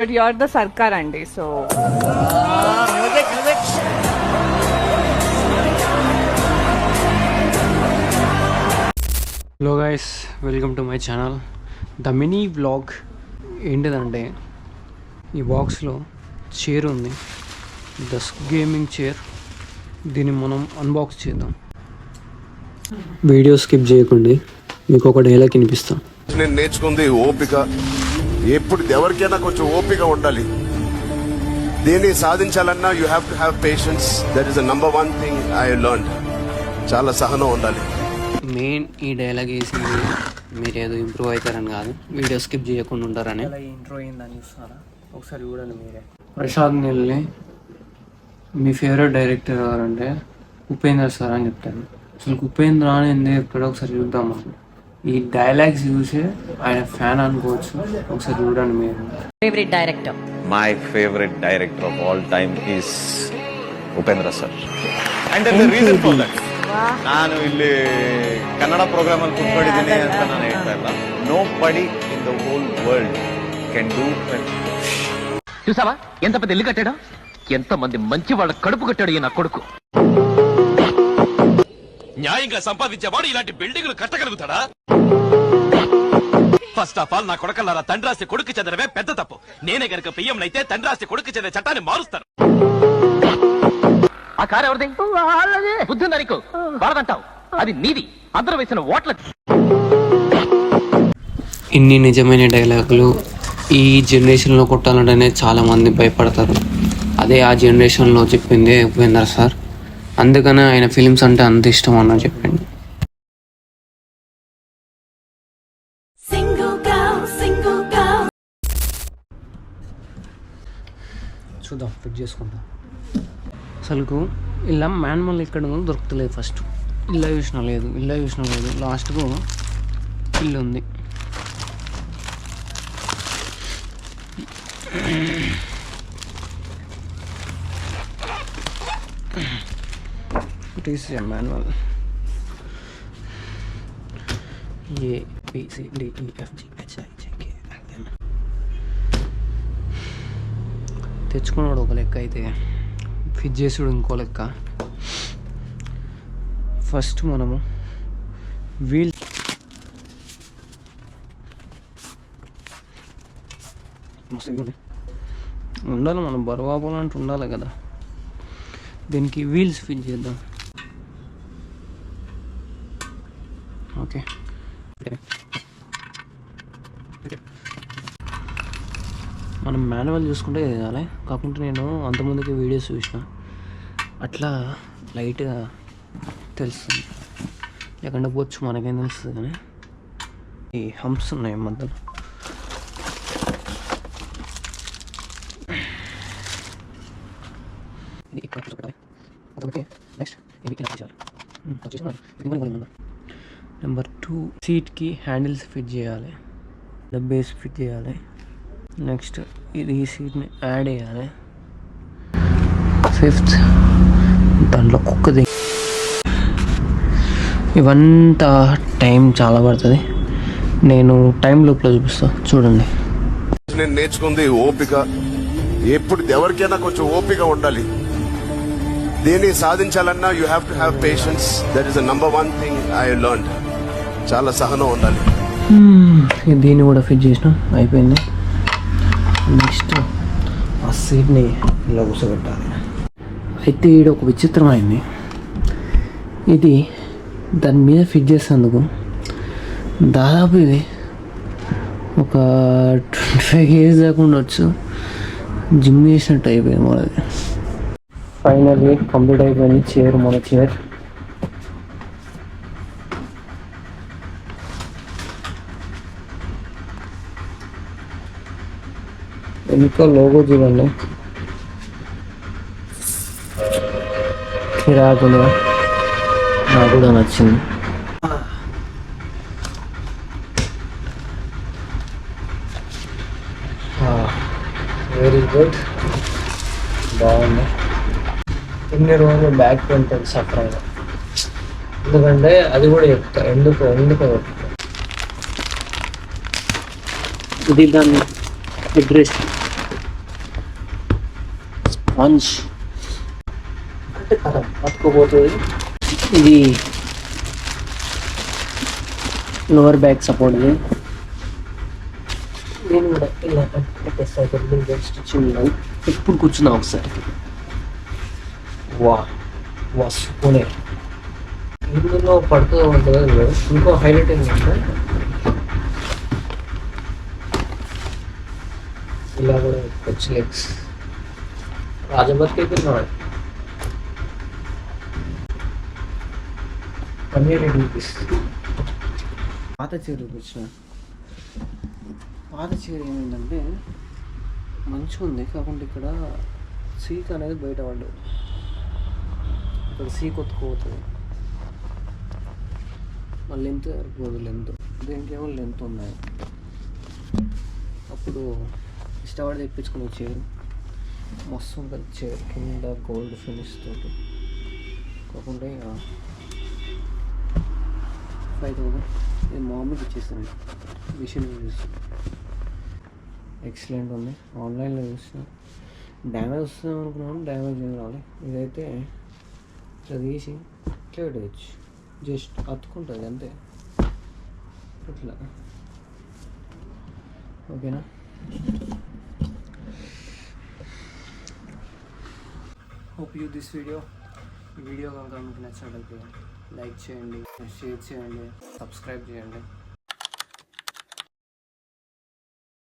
But you're the Sarkar అండి so hello guys welcome to my channel the mini blog ఏంటిదంటే ఈ బాక్స్లో chair ఉంది. ద గేమింగ్ చైర్ దీన్ని మనం అన్బాక్స్ చేద్దాం. వీడియో స్కిప్ చేయకండి. మీకు ఒక డైలాగ్ వినిపిస్తాం. నేను నేర్చుకుంది ఓపిక. ఎప్పుడు ఎవరికైనా కొంచెం ఓపిక ఉండాలి. దేన్ని సాధించాలన్నా you have to have patience that is the number one thing I learn చాలా సహనం ఉండాలి. మెయిన్ ఈ డైలాగ్ వేసింది మీరు ఏదో ఇంప్రూవ్ అవుతారని కాదు. వీడియో స్కిప్ చేయకుండా ఉంటారని. ఇంట్రో అయిందని చూస్తారా ఒకసారి చూడండి మీరే. ప్రసాద్ నీల్ని మీ ఫేవరెట్ డైరెక్టర్ ఎవరంటే ఉపేంద్ర సార్ అని చెప్తాను అసలు ఉపేంద్ర అని ఎందుకు చెప్తాడో ఒకసారి చూద్దాం మనం ఈ డైలాగ్స్ చూసి ఆయన ఫ్యాన్ అనుకోవచ్చు ఒకసారి చూడండి మీరు favorite director. my favorite director of all time is Upendra sir. And there's a reason for that. ನಾನು ಇಲ್ಲಿ ಕನ್ನಡ ಪ್ರೋಗ್ರಾಮ್ ಅಲ್ಲಿ ಕುತ್ಕೊಂಡಿದ್ದೀನಿ ಅಂತ ನಾನು ಹೇಳ್ತಾ ಇಲ್ಲ nobody in the whole world can do చూసావా ఎంత పెద్ద ఇల్లు కట్టాడో ఎంత మంది మంచి వాళ్ళ కడుపు కట్టాడు ఈ నా కొడుకు న్యాయంగా సంపాదించేవాడు ఇలాంటి బిల్డింగ్లు కట్టగలుగుతాడా? ఫస్ట్ ఆఫ్ ఆల్ నా కొడకల్లారా తండ్రాస్తి కొడుకు చెందడమే పెద్ద తప్పు. నేనే గనక పియ్యం అయితే తండ్రాస్తి కొడుకు చెందే చట్టాన్ని మారుస్తాను. ఆ కారు ఎవరిది? బుద్ధి నీకు? వాళ్ళదంటావు. అది నీది. అందరూ వేసిన ఓట్ల ఇన్ని నిజమైన డైలాగులు ఈ జనరేషన్లో కొట్టాలంటేనే చాలా మంది భయపడతారు. అదే ఆ జనరేషన్లో చెప్పింది ఉపేంద్ర సార్. అందుకనే ఆయన ఫిలిమ్స్ అంటే అంత ఇష్టం అన్న girl. చూద్దాం ఫిట్ చేసుకుందాం. అసలుకు ఇలా ఎక్కడ ఉందో దొరుకుతలేదు ఫస్ట్. ఇల్లు చూసిన లేదు ఇల్లు చూసిన లేదు. లాస్ట్కు ఇల్లు ఉంది. ఇట్ ఈస్ ఎ మాన్యువల్ ఏ బిసిడిఈఎఫ్జిహెచ్ఐజేకే తెచ్చుకున్నాడు ఒక లెక్క అయితే ఫిట్ చేసుడు ఇంకో లెక్క ఫస్ట్ మనము వీల్ ఉండాలి మనం బరువాపాలంటే ఉండాలి కదా। దీనికి వీల్స్ ఫిట్ చేద్దాం। ఓకే. మనం మాన్యువల్ చూసుకుంటే ఇది కాలే కాకుంటే నేను అంతమందికి వీడియోస్ చూసిన. అట్లా లైట్గా తెలుస్తుంది. లేకుండా పోవచ్చు మనకేం తెలుస్తుంది కానీ. ఈ హంప్స్ ఉన్నాయి మధ్యలో. ఇది ఇక్కడ నెక్స్ట్. చేయాలి వచ్చేసి ఇది కూడా ఉందా నెంబర్ టూ సీట్కి హ్యాండిల్స్ ఫిట్ చేయాలి. బేస్ ఫిట్ చేయాలి. నెక్స్ట్ ఇది ఈ సీట్ని యాడ్ చేయాలి. ఫిఫ్త్ దాంట్లో కుక్కది ఇవంతా టైం చాలా పడుతుంది. నేను టైం లోపల చూపిస్తా. చూడండి. నేను నేర్చుకుంది ఓపిక. ఎప్పుడు ఎవరికైనా కొంచెం ఓపిక ఉండాలి. దేన్ని సాధించాలన్నా you have to have patience that is the number one thing I learn చాలా సహనం ఉండాలి. దీన్ని కూడా ఫిట్ చేసిన అయిపోయింది. నెక్స్ట్ ఆ సీట్ని ఇలా కూసబెట్టాలి అయితే ఈడ ఒక విచిత్రం అయింది. ఇది దాని మీద ఫిట్ చేసేందుకు దాదాపు ఇది ఒక ట్వంటీ ఫైవ్ కేజీస్ దాకా ఉండొచ్చు. జిమ్ చేసినట్టు అయిపోయింది మనది ఫైనల్లీ కంప్లీట్ అయిపోయింది. చైర్ మన చైర్ వెనుక లోగో చూడండి. కిరాకుగా నాకు కూడా నచ్చింది. వెరీ గుడ్ బాగుంది. ఇన్ని రోజులు బ్యాక్ పెయిన్ సఫర్ అయినా ఎందుకంటే అది కూడా చెప్తా ఎందుకు ఎందుకు ఇది దాన్ని అడ్రస్ స్పాంజ్ అంటే కదా పట్టుకోపోతుంది ఇది లోవర్ బ్యాక్ సపోర్ట్ నేను కూడా ఇలా పెట్టేస్తాను స్టిచ్చింగ్ ఎప్పుడు కూర్చున్నా ఒకసారి? వా వా పునే ఇందులో పడుతూ ఉంటుంది ఇంకో హైలైట్ ఏంటంటే ఇలా కూడా పెట్టుకోవచ్చు లెగ్స్ రాజమర్కి అయితే నాడు రూపీస్ పాత చీర చూపించిన పాత చీర ఏమైందంటే మంచిగా ఉంది కాకుండా ఇక్కడ సీక్ అనేది బయట పడ్డది. ఇక్కడ సీక్ కొట్టుకుపోతుంది మళ్ళీ లెంత్ సరిపోదు లెంత్ దీనికేమో లెంత్ ఉన్నాయి. అప్పుడు ఇష్టపడి తెప్పించుకుని చీర. మస్తు ఉంటుంది కింద గోల్డ్ ఫినిష్ తోటి. కాకుండా ఇక ఫైవ్ థౌసండ్. ఇది మామూలుగా ఇచ్చేసాను మిషన్ చూసి ఎక్సలెంట్ ఉంది. ఆన్లైన్లో చూసిన డ్యామేజ్ వస్తుంది అనుకున్నాను డ్యామేజ్ ఏం రావాలి ఇదైతే ఇట్లా తీసి ఇట్లా పెట్టవచ్చు జస్ట్ అతుకుంటుంది అంతే. ఇట్లా. ఓకేనా? హోప్ యూ దిస్ వీడియో ఈ వీడియో కనుక మీకు నచ్చినట్లయితే లైక్ చేయండి షేర్ చేయండి సబ్స్క్రైబ్ చేయండి.